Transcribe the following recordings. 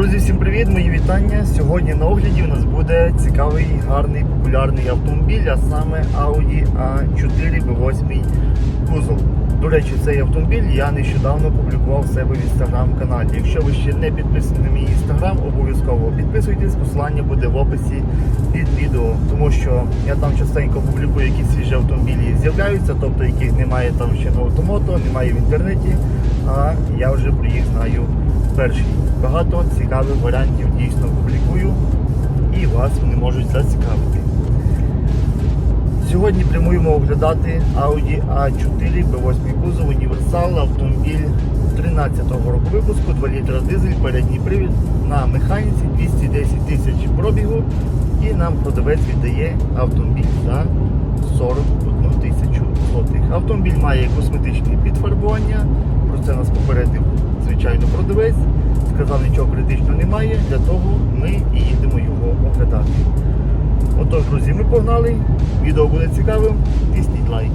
Друзі, всім привіт, мої вітання. Сьогодні на огляді у нас буде цікавий, гарний, популярний автомобіль, а саме Audi A4 B8 кузов. До речі, цей автомобіль я нещодавно публікував себе в інстаграм-каналі. Якщо ви ще не підписані на мій інстаграм, обов'язково підписуйтесь, посилання буде в описі під відео, тому що я там частенько публікую, які свіжі автомобілі з'являються, тобто яких немає там ще на автомото, немає в інтернеті, а я вже про їх знаю перший. Багато цікавих варіантів дійсно публікую і вас вони можуть зацікавити. Sьогодні прямуємо оглядати Audi A4 B8 кузов універсал автомобіль 13-го року випуску, 2 літра дизель, передній привід на механіці 210 тисяч пробігу і нам продавець віддає автомобіль за 41 тисячу злотих. Автомобіль має косметичне підфарбування, про це нас попередив звичайно продавець. Сказав, нічого критичного немає, для того ми і їдемо його оглядати. Отож, друзі, ми погнали. Відео буде цікавим. Тисніть лайк.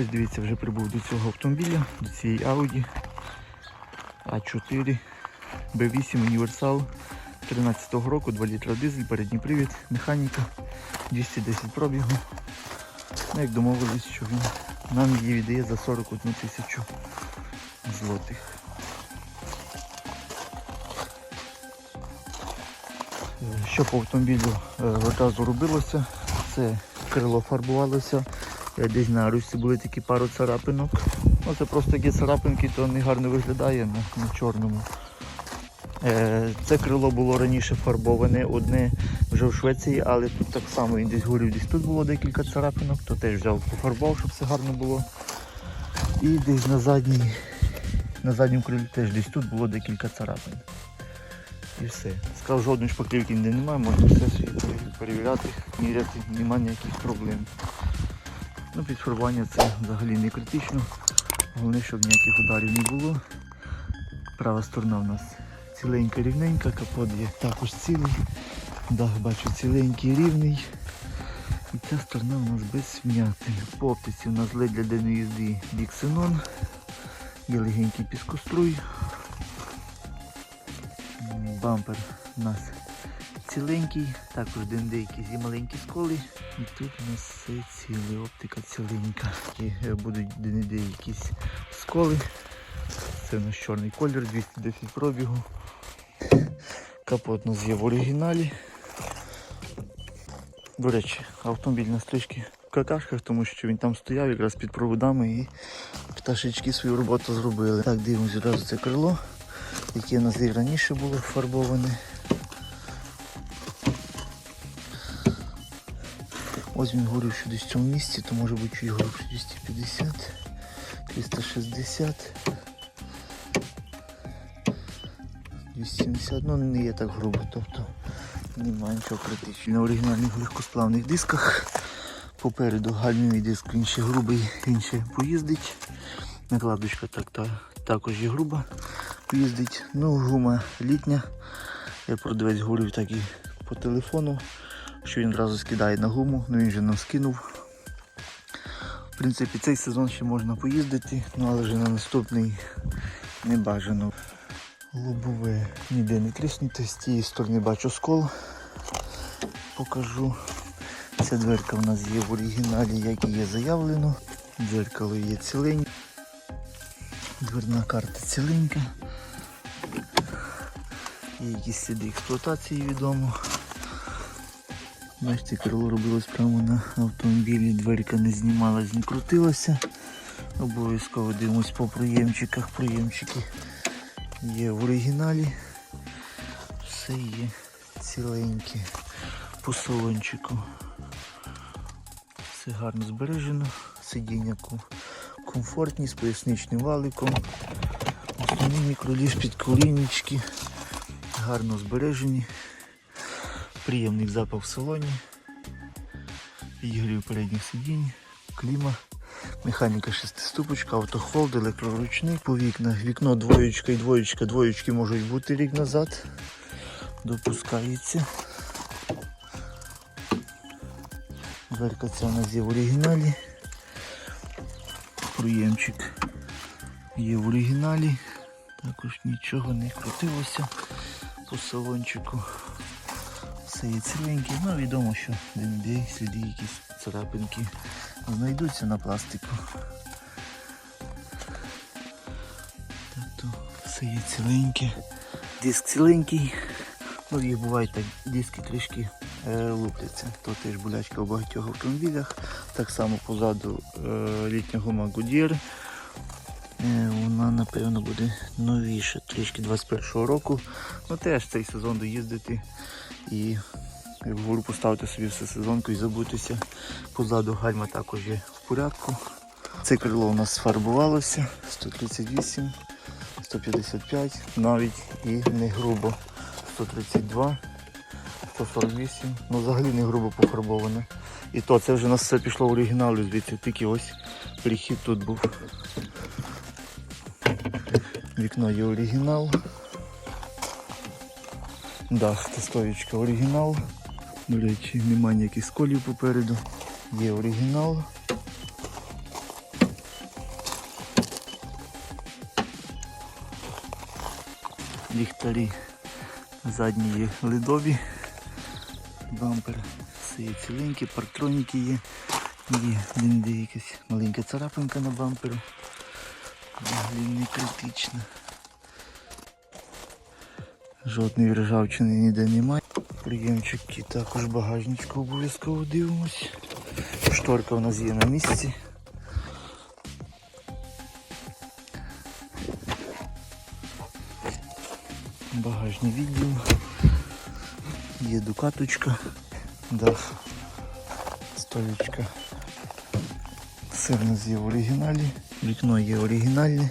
Ось дивіться, вже прибув до цього автомобіля, до цієї Audi А4 B8 універсал 13-го року, 2 літра дизель, передній привід, механіка, 210 пробігу. Ну, як домовились, що він нам її віддає за 41 тисячу злотих. Що по автомобілю е, одразу робилося, це крило фарбувалося, е, десь на ручці були такі пару царапинок. Ну, це просто такі царапинки, то не гарно виглядає на, на чорному. Е, Це крило було раніше фарбоване, одне вже в Швеції, але тут так само він десь горів, десь тут було декілька царапинок, то теж взяв пофарбував, щоб все гарно було. І десь на задній, на задньому крилі теж десь тут було декілька царапин. І все. Сказав, жодної шпаклівки ніде немає, можна все перевіряти, міряти, немає ніяких проблем. Ну, підфарбування це взагалі не критично. Головне, щоб ніяких ударів не було. Права сторона у нас ціленька, рівненька, капот є також цілий. Дах бачу ціленький, рівний. І ця сторона у нас без вмятин. По оптиці у нас ледь для денної їзди біксенон. Є легенький піскоструй. Бампер у нас ціленький, також якісь є маленькі сколи. І тут у нас все ціле, оптика ціленька. І е, будуть ДНД якісь сколи. Це у нас чорний колір, 210 пробігу. Капот у нас є в оригіналі. До речі, автомобіль на стрижки в какашках, тому що він там стояв якраз під проводами і пташечки свою роботу зробили. Так, дивимося одразу це крило, яке у нас і раніше було фарбоване. Ось він говорив, що десь в цьому місці, то може бути грубше 250, 360. 270, ну не є так грубо, тобто немає нічого критичного. На оригінальних легкосплавних дисках. Попереду гальмівий диск, він ще грубий, він ще поїздить. Накладочка так, та, також є груба, поїздить. Ну, гума літня. Я продавець говорив так і по телефону, що він одразу скидає на гуму, ну він вже нам скинув. В принципі, цей сезон ще можна поїздити, ну але вже на наступний не бажано. Лобове ніде не тріснуте, з тієї сторони бачу скол. Покажу. Ця дверка в нас є в оригіналі, як і є заявлено. Дзеркало є ціленьке. Дверна карта ціленька. Є якісь сліди експлуатації відомо. Бачите, крило робилось прямо на автомобілі, дверка не знімалась, не крутилася. Обов'язково дивимось по проємчиках, проємчики є в оригіналі. Все є ціленьке по салончику. Все гарно збережено. Сидіння комфортні з поясничним валиком. Основні мікроліж під коліннички. Гарно збережені. Приємний запах в салоні. Підігрів передніх сидінь, кліма. Механіка шестиступочка, автохолд, електроручник по вікнах. Вікно двоєчка і двоєчка. Двоєчки можуть бути рік назад. допускається. Дверка ця у нас є в оригіналі. Проємчик є в оригіналі. Також нічого не крутилося по салончику. Все є ціленьке, ну відомо, що де-не-де сліди якісь царапинки знайдуться на пластику. Так то все є ціленьке. Диск ціленький. Ну, їх буває так, диски трішки е, лупляться. То теж болячка у багатьох автомобілях. Так само позаду е, літня гума. Е, вона, напевно, буде новіша, трішки 21-го року. Ну теж цей сезон доїздити і як говорю, поставити собі все сезонку і забутися. Позаду гальма також є в порядку. Це крило у нас фарбувалося 138, 155, навіть і не грубо 132, 148, ну взагалі не грубо пофарбоване. І то це вже у нас все пішло в оригінал, звідси тільки ось перехід тут був. Вікно є оригінал. Дах стоїчка оригінал. До речі, немає ніяких сколів попереду. Є оригінал. Ліхтарі задні є ледові. Бампер все є ціленький, парктроніки є. Є де якась маленька царапинка на бамперу. Взагалі не критична. Жодної ржавчини ніде немає. Приємчики також багажничку обов'язково дивимось. Шторка у нас є на місці. Багажний відділ. Є дукаточка. Дах. Столічка. Все в нас є в оригіналі. Вікно є оригінальне.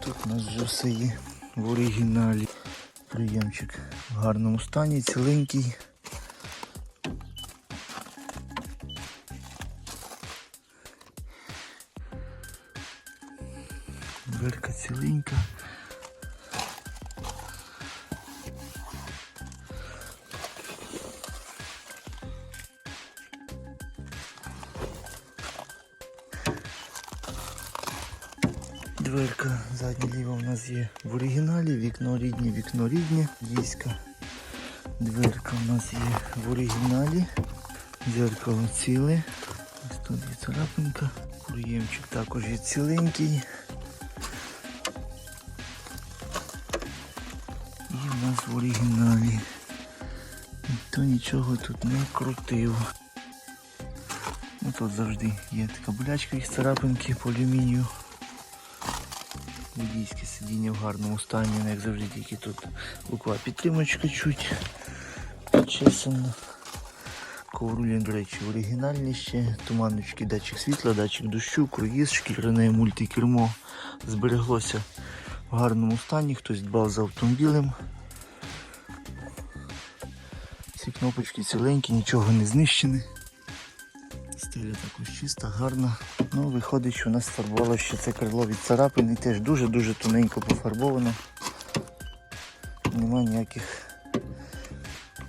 Тут у нас вже все є в оригіналі. Приємчик в гарному стані, ціленький. Дверка ціленька. Дверка задня ліва у нас є в вікно рідні, вікно рідні, дійська. Дверка у нас є в оригіналі. Дзеркало ціле. Ось тут є царапинка. Кур'ємчик також є ціленький. І в нас в оригіналі. Ніхто нічого тут не крутив. Ну тут завжди є така болячка, їх царапинки по алюмінію. Водійське сидіння в гарному стані, ну, як завжди тільки тут буква підтримочка чуть чесано. Коврулін, до речі, оригінальні ще. Туманочки, датчик світла, датчик дощу, круїз, шкіряне мультикермо збереглося в гарному стані, хтось дбав за автомобілем. Ці кнопочки ціленькі, нічого не знищене. Стеля також чиста, гарна. Ну, виходить, що у нас фарбувало ще це крило від царапин і теж дуже-дуже тоненько пофарбовано. Нема ніяких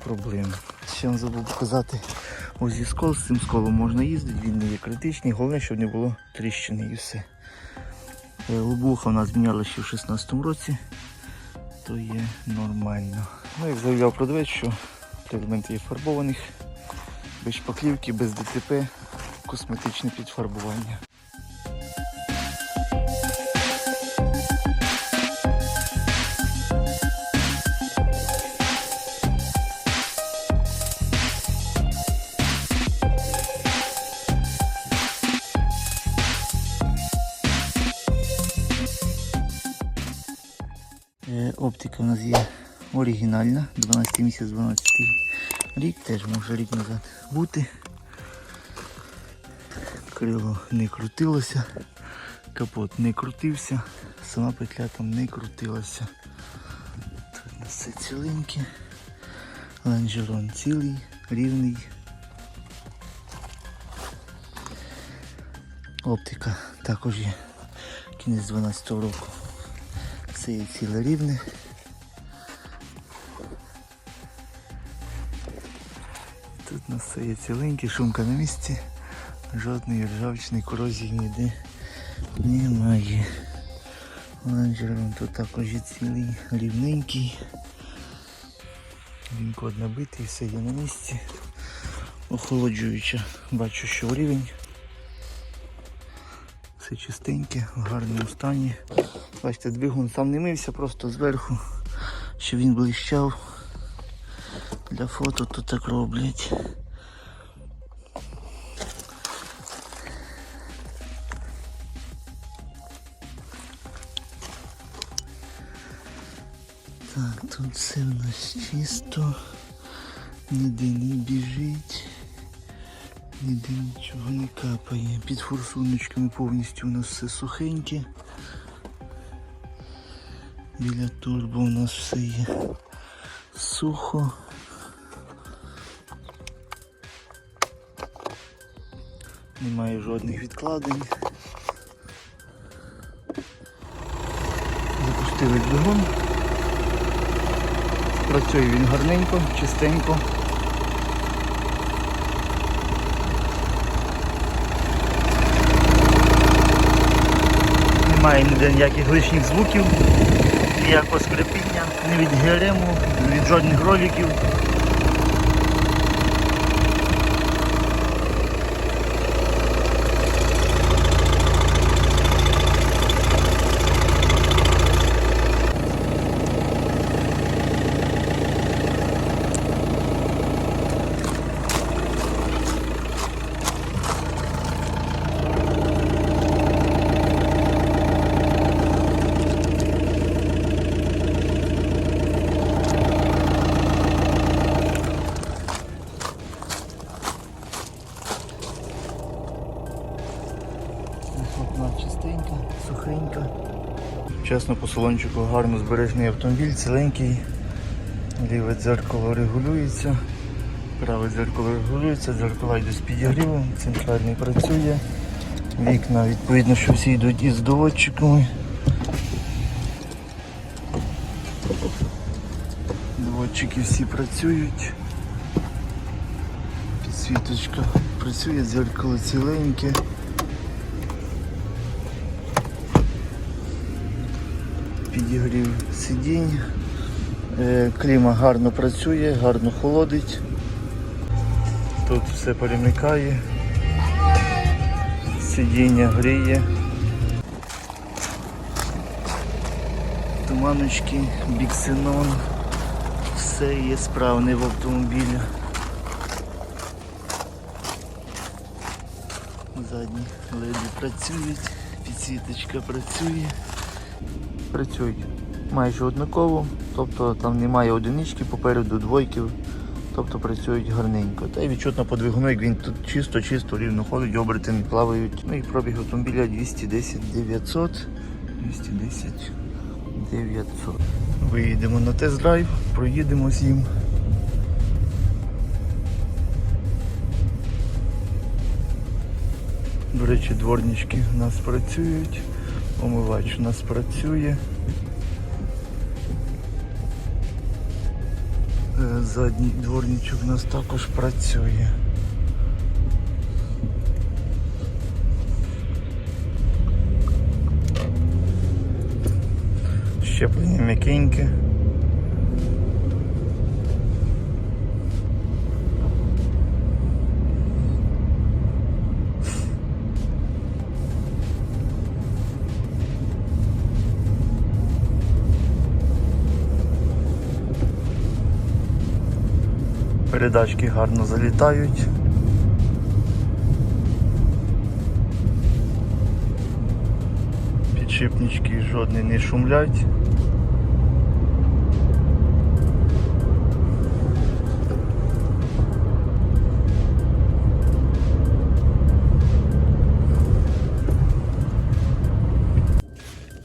проблем. Ще вам забув показати ось зі скол, з цим сколом можна їздити, він не є критичний, головне, щоб не було тріщини і все. Е, Лобуха у нас зміняла ще в 16-му році, то є нормально. Ну, як заявляв продавець, що елементи є фарбованих, без шпаклівки, без ДТП, косметичне підфарбування. Е, Оптика у нас є оригінальна, 12 місяць, 12 рік, теж може рік назад бути. Крило не крутилося, капот не крутився, сама петля там не крутилася. Тут у нас все ціленьке, лонжерон цілий, рівний. Оптика також є кінець 12 року. Це є ціле рівне. Тут у нас все є ціленький, шумка на місці. Жодної ржавчини, корозії ніде немає. Ланджером тут також є цілий, рівненький. Він код набитий, все є на місці. Охолоджуюча. Бачу, що рівень. Все чистеньке, в гарному стані. Бачите, двигун сам не мився, просто зверху, щоб він блищав. Для фото то так роблять. Так, тут все в нас чисто, ніде не біжить, ніде нічого не капає. Під форсуночками повністю у нас все сухеньке. Біля турбо у нас все є сухо. Немає жодних відкладень. Запустили двигун. Працює він гарненько, чистенько. Немає ніде ніяких лишніх звуків, ніякого скрипіння, ні від ні від жодних роликів. Чесно, по салончику гарно збережений автомобіль, ціленький. Ліве дзеркало регулюється, праве дзеркало регулюється, дзеркала йде з підігрівом, центральний працює. Вікна, відповідно, що всі йдуть із доводчиками. Доводчики всі працюють. Підсвіточка працює, дзеркало ціленьке. Підігрів сидінь. Е, Кліма гарно працює, гарно холодить. Тут все перемикає. Сидіння гріє. Туманочки, біксенон. Все є справне в автомобілі. Задні леди працюють, підсвіточка працює працюють майже однаково, тобто там немає одинички попереду, двойків, тобто працюють гарненько. Та й відчутно по двигуну, як він тут чисто-чисто рівно ходить, оберти не плавають. Ну і пробіг автомобіля 210 900. 210 900. Виїдемо на тест-драйв, проїдемо з ним. До речі, дворнички у нас працюють. Омивач у нас працює. Е, Задній дворничок у нас також працює. Щеплення м'якеньке. Передачки гарно залітають. Підшипнички жодні не шумлять.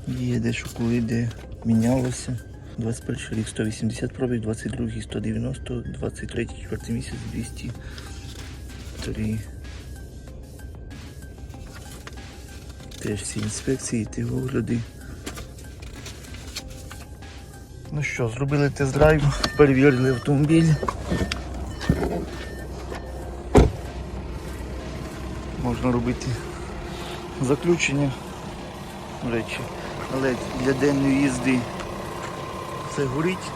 Є дещо коли де мінялося. 21 рік 180 пробіг, 22 190, 23 4 місяць 203. Теж всі інспекції, ті огляди. Ну що, зробили тест-драйв, перевірили автомобіль. Можна робити заключення речі. Але для денної їзди це горить.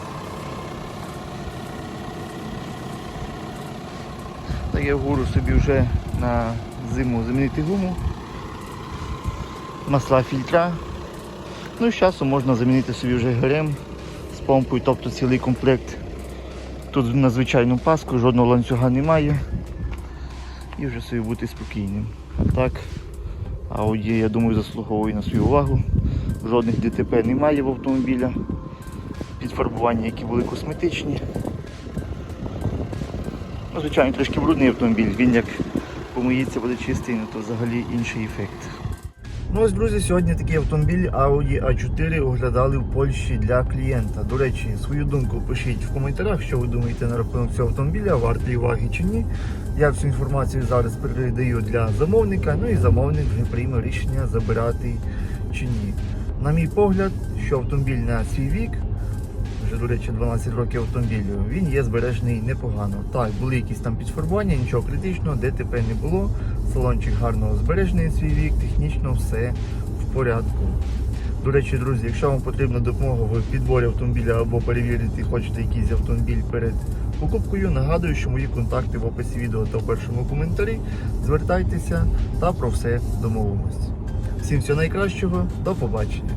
Так я вгору собі вже на зиму замінити гуму, масла фільтра. Ну і з часом можна замінити собі вже ГРМ з помпою, тобто цілий комплект. Тут на звичайну паску, жодного ланцюга немає. І вже собі бути спокійним. Так, Audi, я думаю, заслуговує на свою увагу. Жодних ДТП немає в автомобіля. Підфарбування, які були косметичні. Ну, звичайно, трошки брудний автомобіль, він як помиється, буде чистий, ну то взагалі інший ефект. Ну ось, друзі, сьогодні такий автомобіль Audi A4 оглядали в Польщі для клієнта. До речі, свою думку пишіть в коментарях, що ви думаєте на рахунок цього автомобіля, вартий уваги чи ні. Я всю інформацію зараз передаю для замовника, ну і замовник вже прийме рішення забирати чи ні. На мій погляд, що автомобіль на свій вік, вже, до речі, 12 років автомобілю, він є збережений непогано. Так, були якісь там підфарбування, нічого критичного, ДТП не було. Салончик гарно збережений свій вік, технічно все в порядку. До речі, друзі, якщо вам потрібна допомога в підборі автомобіля або перевірити хочете якийсь автомобіль перед покупкою, нагадую, що мої контакти в описі відео та в першому коментарі. Звертайтеся та про все домовимось. Всім всього найкращого, до побачення.